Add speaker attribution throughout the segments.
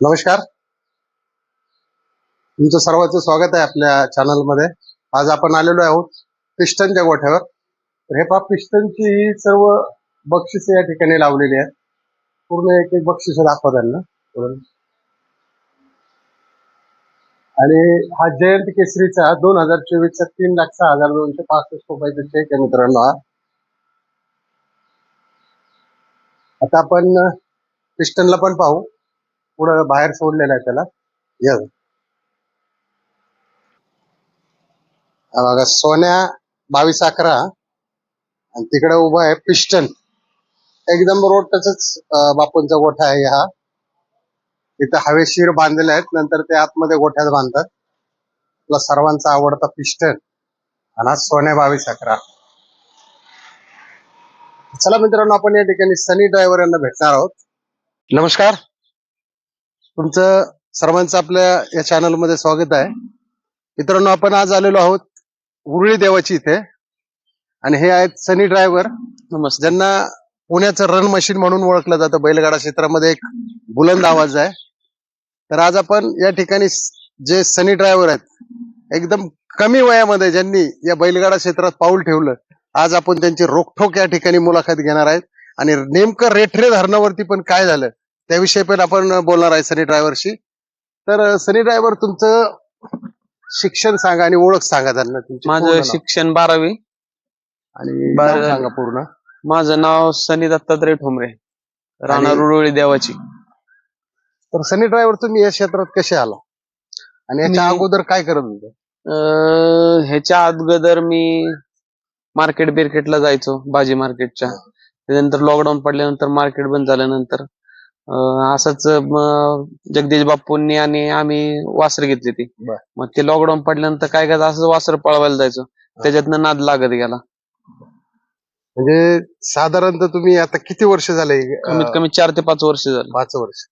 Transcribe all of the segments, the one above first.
Speaker 1: नमस्कार. तुमचं सर्वांचं स्वागत आहे आपल्या चॅनलमध्ये. आज आपण आलेलो आहोत पिस्टनच्या गोठ्यावर तर हे पहा पिस्टनची ही सर्व बक्षिस या ठिकाणी लावलेली आहेत. पूर्ण एक एक बक्षिस दाखवा त्यांना. आणि हा जयंत केसरीचा दोन हजार चोवीसचा तीन लाख सहा हजार दोनशे पासष्ट रुपयाचा चेक आहे मित्रांनो हा. आता आपण पिस्टनला पण पाहू. पुढं बाहेर सोडलेलं आहे त्याला. येस बघा सोन्या बावीस अकरा. आणि तिकडे उभा आहे पिस्टन. एकदम रोड तसंच बापूंचा गोठा आहे हा. इथं हवेशीर बांधलेले आहेत नंतर ते आतमध्ये गोठ्यात बांधतात. आपला सर्वांचा आवडता पिस्टन. आणि हा सोन्या बावीस अकरा. चला मित्रांनो आपण या ठिकाणी सनी ड्रायव्हर यांना भेटणार आहोत. नमस्कार. तुमचं सर्वांचं आपल्या या चॅनलमध्ये स्वागत आहे. मित्रांनो आपण आज आलेलो आहोत उरळी देवाची इथे. आणि हे आहेत सनी ड्रायव्हर
Speaker 2: नमस्ते.
Speaker 1: ज्यांना पुण्याचं रन मशीन म्हणून ओळखलं जातं. बैलगाडा क्षेत्रामध्ये एक बुलंद आवाज आहे. तर आज आपण या ठिकाणी जे सनी ड्रायव्हर आहेत एकदम कमी वयामध्ये ज्यांनी या बैलगाडा क्षेत्रात पाऊल ठेवलं आज आपण त्यांची रोखोक या ठिकाणी मुलाखत घेणार आहेत. आणि नेमकं रेठरे धरणावरती पण काय झालं त्याविषयी पण आपण बोलणार आहे सनी ड्रायव्हरशी. तर सनी ड्रायव्हर तुमचं शिक्षण सांगा आणि ओळख सांगा त्यांना. तुमची
Speaker 2: माझं. शिक्षण बारावी.
Speaker 1: आणि
Speaker 2: बारा-
Speaker 1: सांगा पूर्ण.
Speaker 2: माझं नाव सनी दत्तात्रय ठोंबरे. राणा
Speaker 1: आणि-
Speaker 2: रुरळी देवाची.
Speaker 1: तर सनी ड्रायव्हर तुम्ही या क्षेत्रात कसे आला? आणि याच्या
Speaker 2: मी-
Speaker 1: अगोदर काय करत होते?
Speaker 2: अं, ह्याच्या अगोदर मी मार्केट बिरकेटला जायचो भाजी मार्केटच्या. त्यानंतर लॉकडाऊन पडल्यानंतर मार्केट बंद झाल्यानंतर असंच म, जगदीश बापूंनी आणि आम्ही वासर घेतली ती.
Speaker 1: बर.
Speaker 2: मग ते लॉकडाऊन पडल्यानंतर काय काय असंच वासर पळवायला जायचो. त्याच्यातनं नाद लागत गेला.
Speaker 1: म्हणजे साधारणतः तुम्ही आता किती वर्ष झाले?
Speaker 2: कमीत
Speaker 1: अं,
Speaker 2: कमी चार ते पाच वर्ष झालं.
Speaker 1: पाच वर्ष.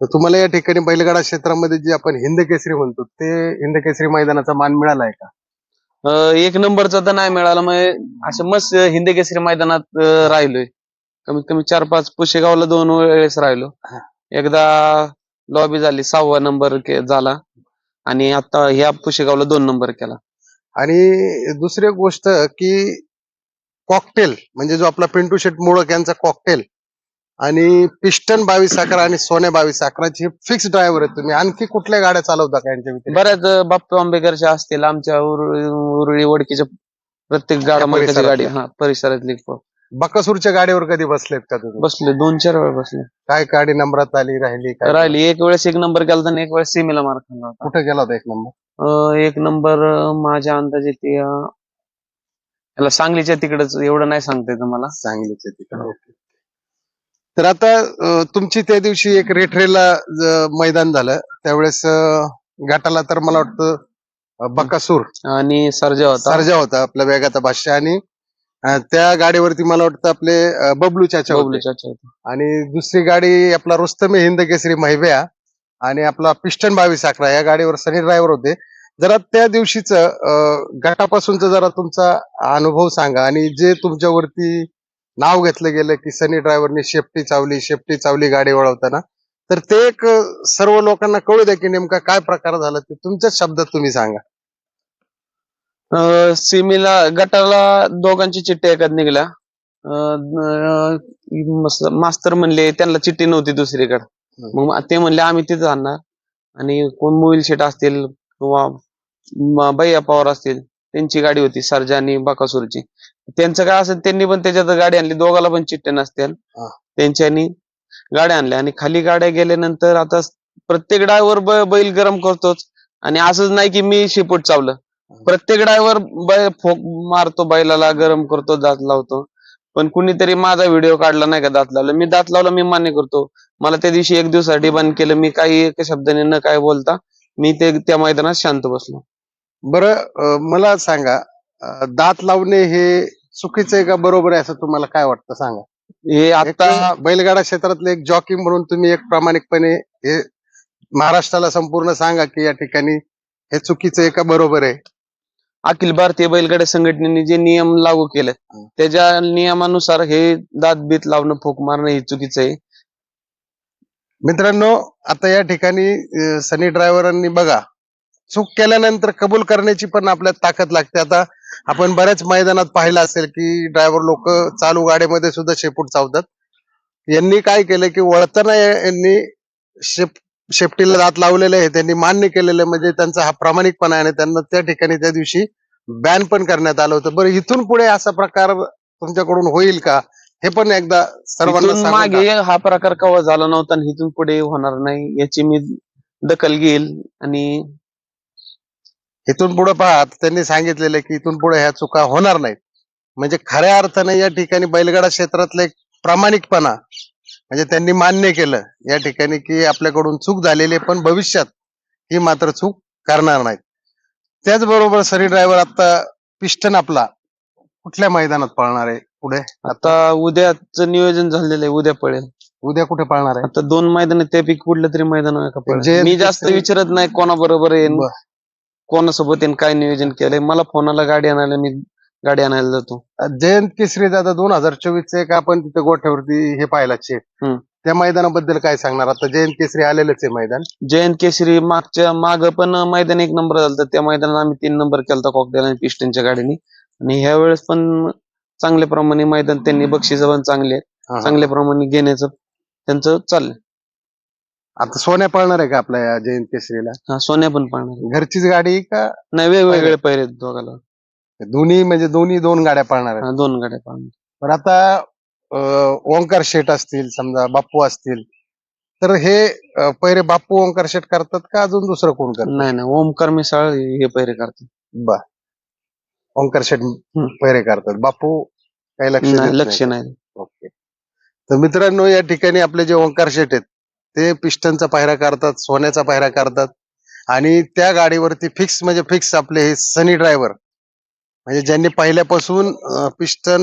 Speaker 1: तर तुम्हाला या ठिकाणी बैलगाडा क्षेत्रामध्ये जे आपण हिंद केसरी म्हणतो ते हिंद केसरी मैदानाचा मान मिळाला आहे का?
Speaker 2: अं, एक नंबरचा तर नाही मिळाला मग असं मस्त हिंद केसरी मैदानात अं, राहिलोय. कमीत कमी चार पाच पुशेगावला दोन वेळेस राहिलो. एकदा लॉबी झाली सहावा नंबर के- झाला आणि आता ह्या पुशेगावला दोन नंबर केला
Speaker 1: आणि दुसरी एक गोष्ट की कॉकटेल म्हणजे जो आपला पिंटू शेट मोळक यांचा कॉकटेल आणि पिस्टन बावीस अकरा आणि सोन्या बावीस अकराचे फिक्स ड्रायव्हर आहेत तुम्ही आणखी कुठल्या गाड्या चालवता का यांच्या?
Speaker 2: बऱ्याच बाप्पू आंबेकरच्या असतील आमच्या उर- उरळी वडकीच्या प्रत्येक गाडा मालकाची गाडी. हा परिसरातली
Speaker 1: बकासूरच्या गाडीवर कधी बसलेत का तुम्ही?
Speaker 2: बसले दोन चार वेळ बसले.
Speaker 1: काय गाडी नंबरात आली राहिली काय
Speaker 2: राहिली. एक वेळेस एक नंबर केला आणि एक वेळेस सीमेला मार खाल्ला होता.
Speaker 1: कुठे गेला होता एक नंबर?
Speaker 2: अं, एक नंबर अं, माझ्या अंदाजे ते अं, याला सांगलीच्या तिकडच एवढं नाही सांगता येत मला.
Speaker 1: सांगलीचे तिकडे ओके. तर आता अं, तुमची त्या दिवशी एक रेठरेला ज- मैदान झालं. त्यावेळेस अं, गटाला तर मला वाटतं अं, बकासूर
Speaker 2: आणि सर्जा होता.
Speaker 1: सर्जा होता आपल्या वेगाचा भाष्य आणि त्या गाडीवरती मला वाटतं आपले बबलू चाचा.
Speaker 2: बबलू चाचा.
Speaker 1: आणि दुसरी गाडी आपला रुस्तमे हिंद केसरी महिब्या आणि आपला पिस्टन बावीस अकरा या गाडीवर सनी ड्रायव्हर होते जरा त्या दिवशीच गटापासूनच जरा तुमचा अनुभव सांगा आणि जे तुमच्यावरती नाव घेतलं गेलं की सनी ड्रायव्हरनी शेफ्टी चावली शेफ्टी चावली गाडी वळवताना तर ते एक सर्व लोकांना कळू द्या की नेमका काय प्रकार झाला ते तुमच्याच शब्दात तुम्ही सांगा
Speaker 2: अं, सीमेला गटाला दोघांची चिठ्ठी एकात निघल्या. अं, अं, मस- मास्तर म्हणले त्यांना चिठ्ठी नव्हती दुसरीकडे. मग ते म्हणले आम्ही तिथं आणणार आणि कोण मोबाईल शेट असतील किंवा म- भैया पवार असतील त्यांची गाडी होती सर्जा आणि बाकासूरची. त्यांचं काय असेल त्यांनी पण त्याच्यात गाडी आणली. दोघाला पण चिठ्ठ्या नसतील.
Speaker 1: हा.
Speaker 2: त्यांच्यानी गाड्या आणल्या. आणि खाली गाड्या गेल्यानंतर आता प्रत्येक ड्रायव्हर बैल गरम करतोच. आणि असंच नाही की मी शिपूट चावलं. प्रत्येक ड्रायव्हर फोक मारतो बैलाला गरम करतो दात लावतो. पण कुणीतरी माझा व्हिडिओ काढला नाही का दात लावला? मी दात लावला मी मान्य करतो. मला त्या दिवशी एक दिवसासाठी बंद केलं मी काही एका शब्दाने न काय बोलता मी ते त्या मैदानात शांत बसलो.
Speaker 1: बरं मला सांगा दात लावणे हे चुकीचं आहे का बरोबर आहे असं तुम्हाला काय वाटतं? सांगा.
Speaker 2: हे आता
Speaker 1: बैलगाडा क्षेत्रातले एक जॉकी म्हणून तुम्ही एक प्रामाणिकपणे हे महाराष्ट्राला संपूर्ण सांगा की या ठिकाणी हे चुकीचं आहे का बरोबर आहे?
Speaker 2: अखिल भारतीय बैलगाड्या संघटनेने जे नियम लागू केले. त्याच्या नियमानुसार हे दात बीत लावणं फूक मारणं हे चुकीचं आहे.
Speaker 1: मित्रांनो आता या ठिकाणी अं, सनी ड्रायव्हरांनी बघा चूक केल्यानंतर कबूल करण्याची पण आपल्यात ताकद लागते. आता आपण बऱ्याच मैदानात पाहिलं असेल की ड्रायव्हर लोक चालू गाडीमध्ये सुद्धा शेपूट चावतात. यांनी काय केलं की वळताना या- यांनी शेप शेपटीला दात लावलेले आहे त्यांनी मान्य केलेलं आहे म्हणजे त्यांचा हा प्रामाणिकपणा आहे आणि त्यांना त्या ठिकाणी त्या दिवशी बॅन पण करण्यात आलं होतं. बरं इथून पुढे असा प्रकार तुमच्याकडून होईल का? हे पण एकदा सर्वांना
Speaker 2: मागे हा प्रकार कवा झाला नव्हता आणि इथून पुढे होणार नाही याची मी दखल घेईल आणि
Speaker 1: इथून पुढे पहा त्यांनी सांगितलेलं की इथून पुढे ह्या चुका होणार नाहीत. म्हणजे खऱ्या अर्थाने या ठिकाणी बैलगाडा क्षेत्रातलं एक प्रामाणिकपणा म्हणजे त्यांनी मान्य केलं या ठिकाणी की आपल्याकडून चूक झालेली आहे पण भविष्यात ही मात्र चूक करणार नाहीत. त्याचबरोबर सरी ड्रायव्हर आता पिस्टन आपला कुठल्या मैदानात पळणार आहे पुढे?
Speaker 2: आता उद्याच नियोजन झालेलं आहे उद्या पळेल.
Speaker 1: उद्या कुठे पळणार आहे?
Speaker 2: आता दोन मैदान त्यापैकी कुठलं तरी मैदान मी जास्त विचारत नाही कोणाबरोबर येईन. कोणासोबत येईन काय नियोजन केलंय. मला फोनाला गाडी आणायला मी गाडी आणायला जातो.
Speaker 1: जयंत केसरी दादा दोन हजार चोवीस एक आपण तिथे गोठ्यावरती हे पाहिला
Speaker 2: हम्म.
Speaker 1: त्या मैदानाबद्दल काय सांगणार? आता जयंत केसरी आलेलंच आहे मैदान.
Speaker 2: जयंत केसरी मागच्या माग पण मैदान एक नंबर झालं त्या मैदानात आम्ही तीन नंबर केलता कॉकटेल आणि पिस्टनच्या गाडीने. आणि ह्या वेळेस पण चांगल्या प्रमाणे मैदान त्यांनी बक्षीस पण चांगले आहेत.
Speaker 1: हा.
Speaker 2: चांगल्या प्रमाणे घेण्याचं त्यांचं चाललंय.
Speaker 1: आता सोन्या पळणार आहे का आपल्या या जयंत केसरीला?
Speaker 2: हा सोन्या पण पाहणार
Speaker 1: घरचीच गाडी का?
Speaker 2: नाही वेगवेगळे पैरे आहेत दोघाला.
Speaker 1: दोन्ही म्हणजे दोन्ही दोन गाड्या पळणार आहेत.
Speaker 2: हा, दोन गाड्या पाहणार
Speaker 1: पण आता अं, ओंकार शेट असतील समजा बाप्पू असतील तर हे अं, पहिले बाप्पू ओंकार शेट करतात का अजून दुसरं कोण करतात
Speaker 2: नाही नाही ओमकार मिसाळ हे पैरे करतात.
Speaker 1: बा ओंकार शेट पहिले करतात. बाप्पू काही लक्ष
Speaker 2: नाही लक्ष
Speaker 1: नाही.
Speaker 2: नाही
Speaker 1: ओके. तर मित्रांनो या ठिकाणी आपले जे ओंकार शेट आहेत ते पिस्टनचा पायरा करतात सोन्याचा पायरा करतात आणि त्या गाडीवरती फिक्स म्हणजे फिक्स आपले हे सनी ड्रायव्हर म्हणजे ज्यांनी पहिल्यापासून पिस्टन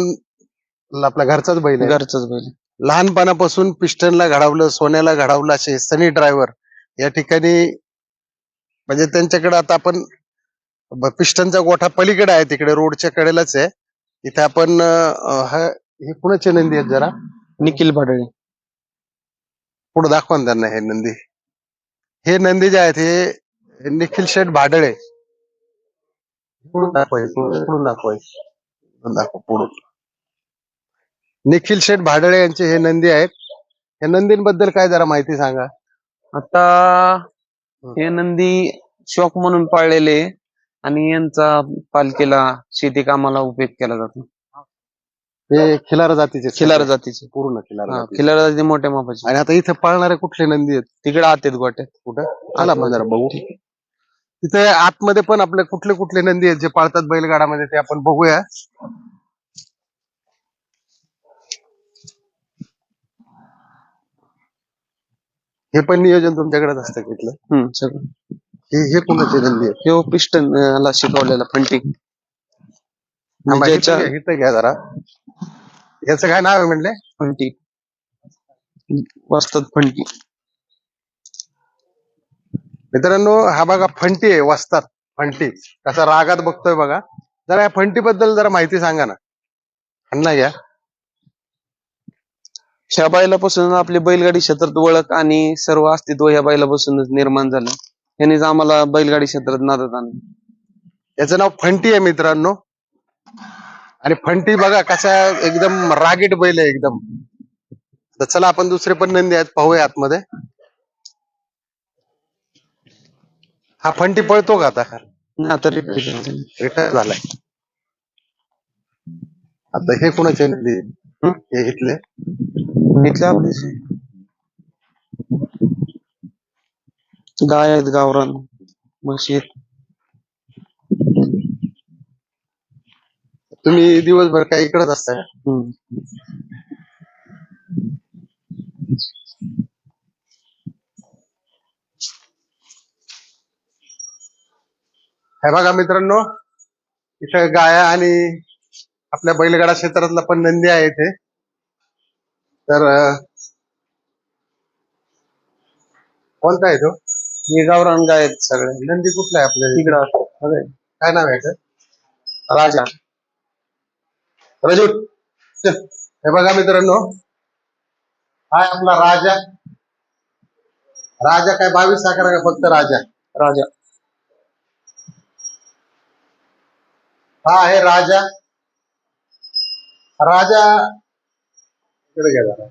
Speaker 1: आपला घरचाच बैल
Speaker 2: घरचंच बैल
Speaker 1: लहानपणापासून पिस्टनला घडवलं सोन्याला घडवलं असे सनी ड्रायव्हर या ठिकाणी म्हणजे त्यांच्याकडे आता आपण पिस्टनचा गोठा पलीकडे आहे तिकडे रोडच्या कडेलाच आहे. इथे आपण हा- कुणाचे नंदी आहेत जरा?
Speaker 2: निखिल भाडळे.
Speaker 1: पुढे दाखवा त्यांना हे नंदी. हे नंदी जे आहेत हे निखिल शेठ भाडळे. पुढून पुढून दाखवा. पुढून निखिल शेठ भाडळे यांचे हे नंदी आहेत. या नंदींबद्दल काय जरा माहिती सांगा.
Speaker 2: आता हे. नंदी शॉक म्हणून पाळलेले आणि यांचा पालखीला शेती कामाला उपयोग केला जातो.
Speaker 1: हे खिलार जातीचे.
Speaker 2: खिलार जातीचे.
Speaker 1: पूर्ण खिलार
Speaker 2: हा,
Speaker 1: जातीचे.
Speaker 2: खिलार जाती मोठ्या मापाचे.
Speaker 1: आणि आता इथे पाळणारे कुठले नंदी आहेत?
Speaker 2: तिकडे आत आहेत गोट्यात.
Speaker 1: कुठं? आला जरा बघू. तिथे आतमध्ये पण आपले कुठले कुठले नंदी आहेत जे पाळतात बैलगाडामध्ये ते आपण बघूया. हे पण नियोजन तुमच्याकडेच असतं का इथलं?
Speaker 2: हम्म सगळं.
Speaker 1: हे हे कोणाचे नंदी आहेत?
Speaker 2: हे पिस्टन ला शिकवलेला फंटी
Speaker 1: थांबा, इथं
Speaker 2: ज्याच्या
Speaker 1: घ्या, इथं घ्या जरा. याचं काय नाव आहे म्हणले?
Speaker 2: फंटी वाजतात फंटी
Speaker 1: मित्रांनो हा बघा फंटी आहे वस्तात फंटी. कसा रागात बघतोय बघा. जरा या फंटी बद्दल जरा माहिती सांगा ना. अण्णा घ्या
Speaker 2: ह्या बैलापासून आपली बैलगाडी क्षेत्रात ओळख आणि सर्व अस्तित्व ह्या बैलापासूनच निर्माण झालं. यांनीच आम्हाला बैलगाडी क्षेत्रात नादात आणलं.
Speaker 1: याचं नाव फंटी आहे मित्रांनो. आणि फंटी बघा कसा एकदम रागीट बैल आहे एकदम. तर चला आपण दुसरे पण नंदी आहेत पाहूया आतमध्ये. हा फंटी पळतो का आता
Speaker 2: नाही, आता.
Speaker 1: रिटायर झालाय आता हे कुणाचे नंदी?
Speaker 2: हं? आपले जे गाय आहेत गावरान म्हशी आहेत
Speaker 1: तुम्ही दिवसभर काय इकडच असताय
Speaker 2: हम्म.
Speaker 1: हे बघा मित्रांनो इथं गाया आणि आपल्या बैलगाडा क्षेत्रातला पण नंदी आहे इथे. तर कोणता आहे तो?
Speaker 2: गावरान गाय आहेत सगळे.
Speaker 1: नंदी कुठला आहे आपल्या
Speaker 2: इकडं?
Speaker 1: काय नाव आहे?
Speaker 2: राजा.
Speaker 1: रजू. हे बघा मित्रांनो. हा आहे आपला राजा. राजा काय बावीस अकरा का फक्त राजा?
Speaker 2: राजा.
Speaker 1: हा आहे राजा. राजा इकडे घ्या जरा.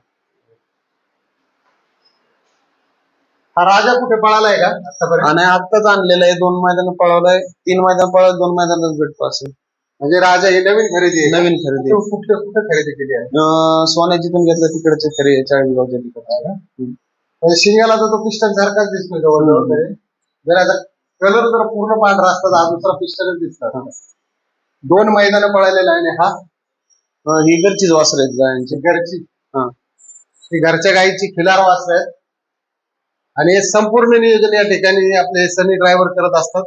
Speaker 1: हा राजा कुठे पळालाय का आतापर्यंत?
Speaker 2: आणि आत्ताच आणलेलं आहे. दोन मैदान पळवलंय. तीन मैदान पळवलं दोन मैदानात भेटतो असेल
Speaker 1: म्हणजे राजा ही नवीन खरेदी आहे.
Speaker 2: नवीन खरेदी
Speaker 1: कुठे कुठे कुठे खरेदी केली आहे?
Speaker 2: अं, सोन्याजीतून घेतलं तिकडचे खरेदी चाळीसगावच्या तिकडचे
Speaker 1: म्हणजे शिंगाला तर तो पिस्टन सारखाच दिसतो जवळजवळ. म्हणजे जर आता कलर जर पूर्ण पांढरा असता तर हा दुसरा पिस्टनच दिसतात. दोन मैदान पळालेला आहे आणि हा
Speaker 2: अं, ही घरचीच वासर आहेत गायांची.
Speaker 1: घरची?
Speaker 2: हा.
Speaker 1: ही घरच्या गाईची खिलार वासर आहेत. आणि हे संपूर्ण नियोजन या ठिकाणी आपले सनी ड्रायव्हर करत असतात.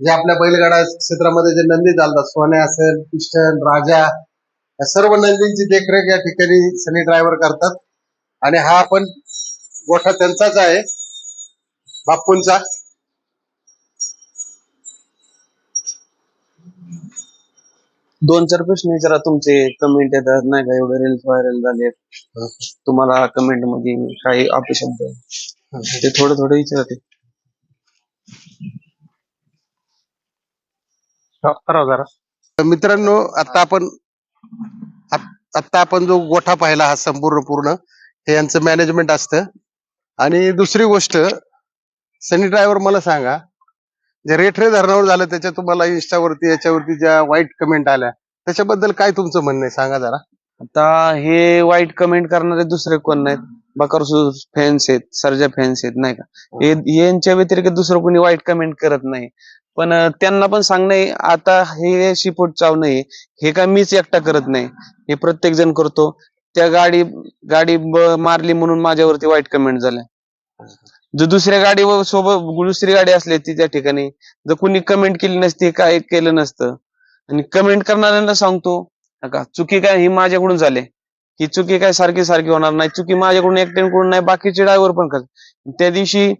Speaker 1: जे आपल्या बैलगाडा क्षेत्रामध्ये जे नंदी चालतात सोन्या असेल पिस्टन राजा या सर्व नंदींची देखरेख या ठिकाणी सनी ड्रायव्हर करतात. आणि हा पण गोठा त्यांचाच आहे बाप्पूंचा
Speaker 2: दोन चार प्रश्न विचारा तुमचे. कमेंट येतात. नाही का एवढे रील्स व्हायरल झाले तुम्हाला कमेंटमध्ये काही अपशब्द. ते थोडं थोडं विचारते
Speaker 1: तर मित्रांनो आता आपण आत- आता आपण जो गोठा पाहिला हा संपूर्ण पूर्ण हे यांचं मॅनेजमेंट असतं. आणि दुसरी गोष्ट सनी ड्रायव्हर मला सांगा जे रेठरे धरणावर झालं त्याच्या तुम्हाला इंस्टावरती याच्यावरती ज्या वाईट कमेंट आल्या त्याच्याबद्दल काय तुमचं म्हणणं आहे? सांगा जरा.
Speaker 2: आता हे वाईट कमेंट करणारे दुसरे कोण नाहीत? बकरसूर फॅन्स आहेत सर्जा फॅन्स आहेत नाही का? यांच्या व्यतिरिक्त दुसरं कोणी वाईट कमेंट करत नाही. पण त्यांना पण सांगणं आहे, आता हे शिपोट चावणं आहे हे काय मीच एकटा करत नाही. हे प्रत्येक जण करतो. त्या गाडी गाडी मारली म्हणून माझ्यावरती वाईट कमेंट झाल्या. जर दुसऱ्या गाडीवर सोबत दुसरी गाडी असली ती त्या ठिकाणी जर कुणी कमेंट केली नसती काय केलं नसतं आणि कमेंट करणाऱ्यांना सांगतो नका. चुकी काय ही माझ्याकडून झाली. ही चुकी काय सारखी सारखी होणार नाही. चुकी माझ्याकडून एकट्याकडून नाही बाकीचे ड्रायव्हर पण करतात. त्या दिवशी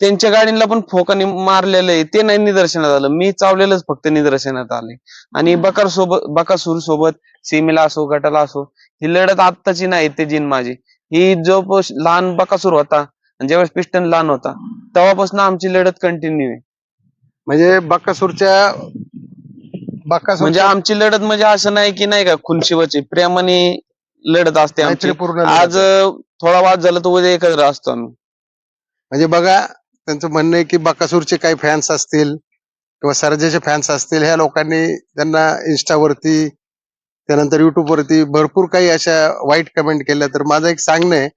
Speaker 2: त्यांच्या गाडीला पण फोकाने मारलेलं आहे. ते नाही निदर्शनात आलं. मी चावलेलंच फक्त निदर्शनात आले. आणि बकार सोबत बकासूर सोबत सीमेला असो गटाला असो ही लढत आत्ताची नाही ते जिन माझी. ही जो लहान बकासूर होता. ज्यावेळेस पिस्टन लहान होता तेव्हापासून आमची लढत कंटिन्यू आहे.
Speaker 1: म्हणजे बक्कासूरच्या बक्कासूर
Speaker 2: म्हणजे आमची लढत म्हणजे असं नाही की नाही का खुनशिवाची प्रेमाने लढत असते आमची.
Speaker 1: पूर्ण
Speaker 2: आज थोडा वाद झाला तर उद्या एकत्र असतो आम्ही.
Speaker 1: म्हणजे बघा त्यांचं म्हणणं आहे की बकासूरचे काही फॅन्स असतील किंवा सरजेचे फॅन्स असतील ह्या लोकांनी त्यांना इन्स्टावरती त्यानंतर युट्यूब वरती भरपूर काही अशा वाईट कमेंट केल्या. तर माझं एक सांगणं आहे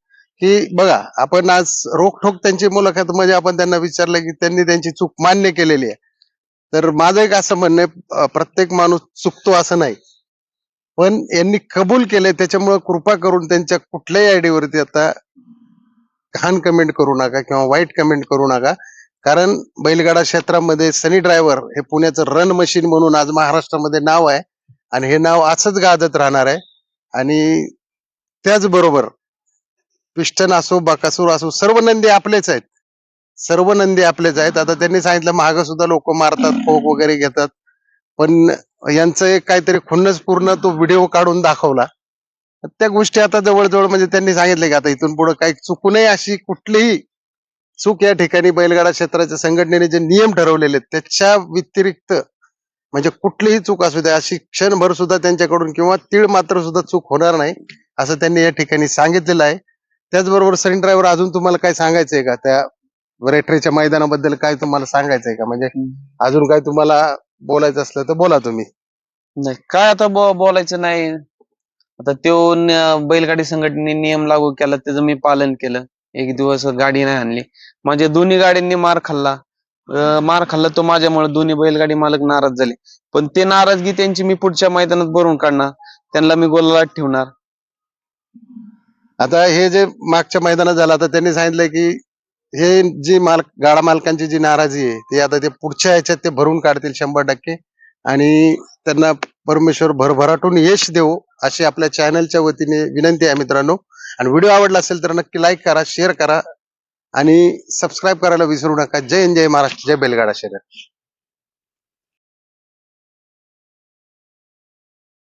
Speaker 1: की बघा आपण आज रोखोक त्यांची मुलाखत मध्ये आपण त्यांना विचारलं की त्यांनी त्यांची चूक मान्य केलेली आहे. तर माझं एक असं म्हणणं आहे प्रत्येक माणूस चुकतो असं नाही. पण यांनी कबूल केले त्याच्यामुळे कृपा करून त्यांच्या कुठल्याही आयडीवरती आता घाण कमेंट करू नका किंवा वाईट कमेंट करू नका. कारण बैलगाडा क्षेत्रामध्ये सनी ड्रायव्हर हे पुण्याचं रन मशीन म्हणून आज महाराष्ट्रामध्ये नाव आहे. आणि हे नाव असंच गाजत राहणार आहे. आणि त्याचबरोबर पिष्टन असो बकासूर असो सर्व नंदी आपलेच आहेत. सर्व नंदी आपलेच आहेत. आता त्यांनी सांगितलं महाग सुद्धा लोक मारतात फोक वगैरे घेतात. पण यांचं एक काहीतरी खुन्नस पूर्ण तो व्हिडिओ काढून दाखवला. त्या गोष्टी आता जवळजवळ म्हणजे त्यांनी सांगितले की आता इथून पुढे काही चुकू नये अशी कुठलीही चूक या ठिकाणी बैलगाडा क्षेत्राच्या संघटनेने जे नियम ठरवलेले आहेत त्याच्या व्यतिरिक्त म्हणजे कुठलीही चूक असू द्या अशी क्षणभर सुद्धा त्यांच्याकडून किंवा तीळ मात्र सुद्धा चूक होणार नाही असं त्यांनी या ठिकाणी सांगितलेलं आहे. त्याचबरोबर सनी ड्रायव्हर अजून तुम्हाला काय सांगायचंय का? त्या रेटरीच्या मैदानाबद्दल काय तुम्हाला सांगायचंय का? म्हणजे अजून काय तुम्हाला बोलायचं असलं तर बोला तुम्ही.
Speaker 2: नाही काय आता बो- बोलायचं नाही. आता तो न- बैलगाडी संघटनेने नियम लागू केला त्याचं मी पालन केलं. एक दिवस गाडी नाही आणली. माझ्या दोन्ही गाड्यांनी मार खाल्ला. अं, मार खाल्ला तो माझ्यामुळे दोन्ही बैलगाडी मालक नाराज झाले. पण ते नाराजगी त्यांची मी पुढच्या मैदानात भरून काढणार. त्यांना मी गोलात ठेवणार.
Speaker 1: आता हे जे मागच्या मैदानात झालं आता त्यांनी सांगितलंय की हे जी माल गाडा मालकांची जी नाराजी आहे ती आता ते पुढच्या ह्याच्यात ते भरून काढतील शंभर टक्के. आणि त्यांना परमेश्वर भरभराटून यश देऊ अशी आपल्या चॅनलच्या वतीने विनंती आहे मित्रांनो. आणि व्हिडिओ आवडला असेल तर नक्की लाईक करा शेअर करा. आणि सबस्क्राईब करायला विसरू नका. जय हिंद जय महाराष्ट्र जय बेलगाडा शरीर